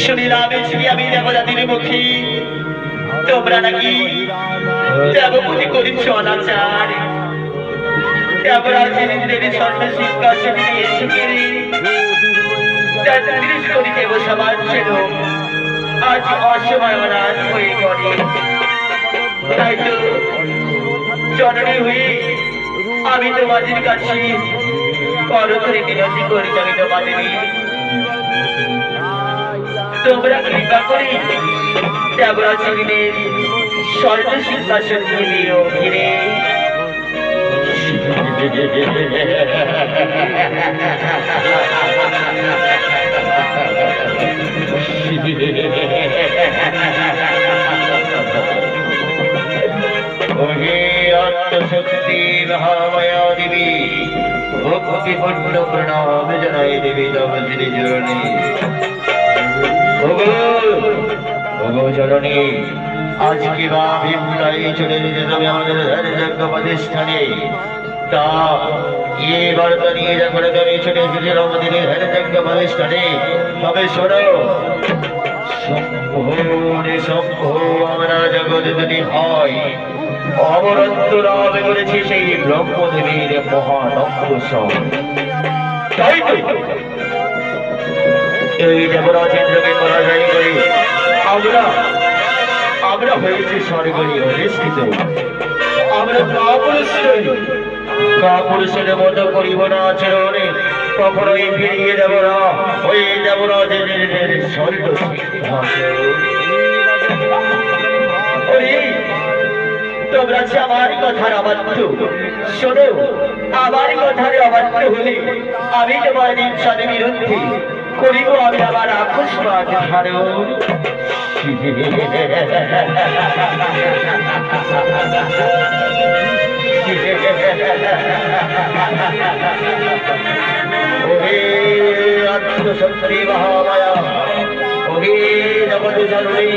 শুনিলাম আমি দেবদাদির মুখী। তোমরা নাকি দেবপতি করিস অনাচার দেবরাজ ইন্দ্রের স্বর্ণ সিংহাসন সমাজ ছিল আজ অসময় অনাথ হয়ে পড়ে। তাই তো জননী হয়ে আমি তোমাদের কাছে করতরে বিনতি করি, আমি তোমাদের তোমরা কৃপা করে ইন্দ্রের স্বর্ণ সিংহাসন দিও ওহে আত্মশক্তি মহামায়া দেবী, ভক্তি পূর্ণ প্রণাম জানাই দেবী ওগো ওগো আজকে বা বিপ্লবী চলে যেতে তবে আমাদের ধৈর্যজ্ঞ প্রতিষ্ঠানে। তা এই বার্তা নিয়ে যখন তুমি ছুটে এসেছিল আমাদের ধৈর্যজ্ঞ প্রতিষ্ঠানে। তবে শোনো সম্ভোরে সম্ভো আমরা জগৎ যদি হয়, অমরত্ব লাভ করেছি সেই ব্রহ্মদেবীর মহানম্বসম তাই তো? আমরা আমরা হয়েছি স্বর্গরী অধিষ্ঠিত আমরা কাপুরুষের কাপুরুষের মতো করিব না আচরণে। কখনোই ফিরিয়ে কথার অবাধ্য, শোনো, আমার কথার অবাধ্য হলে আমি তোমার নিঃসাদের বিরুদ্ধে করিব আমি আমার আকস্মাত ধারণ ওহে আত্মশক্তি মহামায়া ওহে জগৎ জননী।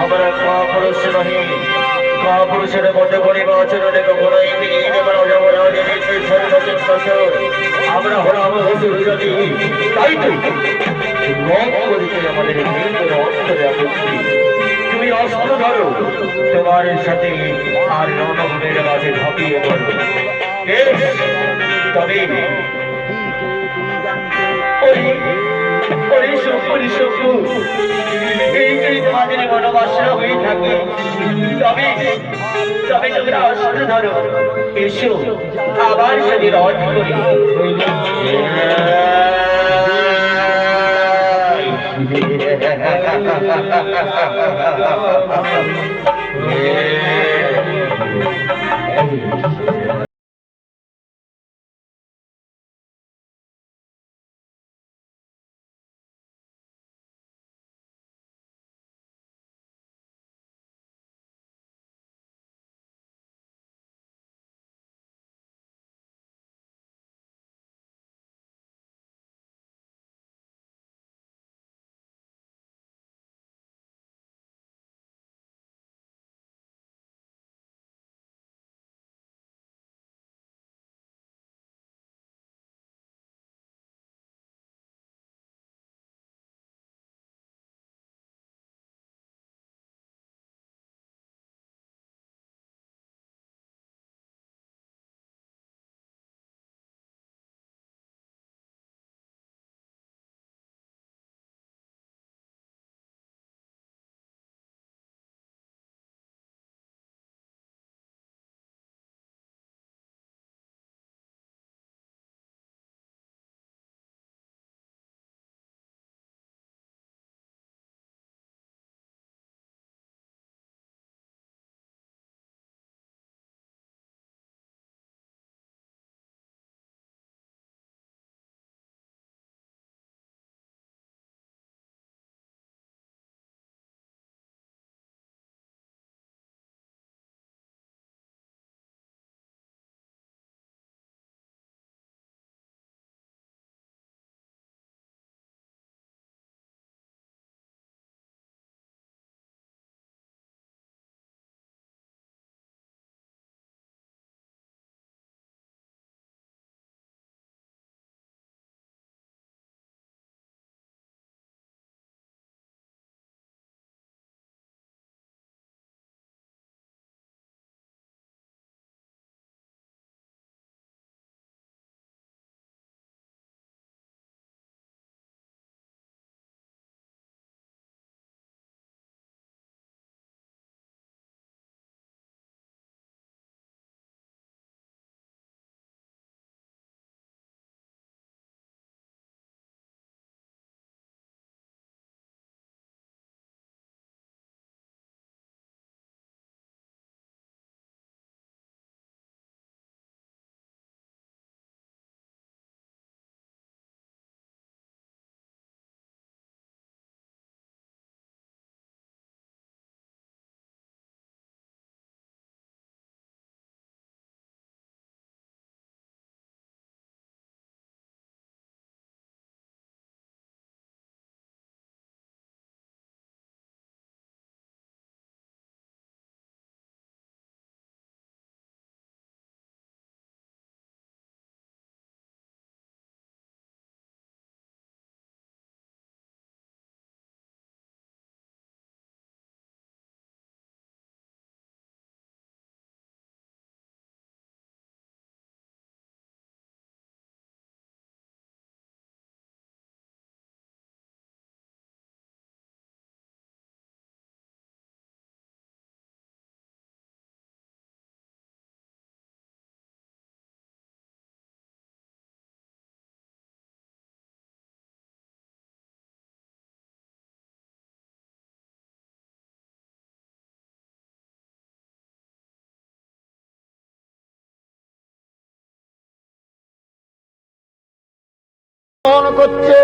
আমরা কাপুরুষ নহি। কাপুরুষের মধ্যে করিব আচরণে কখনোই ফিরিয়ে দেব না যমরাজের সেই সর্বশেষ আমরা হলাম হসুরজাতি তাই তো তুমি অস্ত্র ধরো তোমার সাথে আর রণভূমির মাঝে ঝাঁপিয়ে পড়ো তবে ওরে, ওরে শঙ্কু, এই যদি তোমাদের মনোবাসনা হয়ে থাকে তবে তবে তোমরা অস্ত্র ধরো এসো আবার যদি রথ করি Yeah. করছে।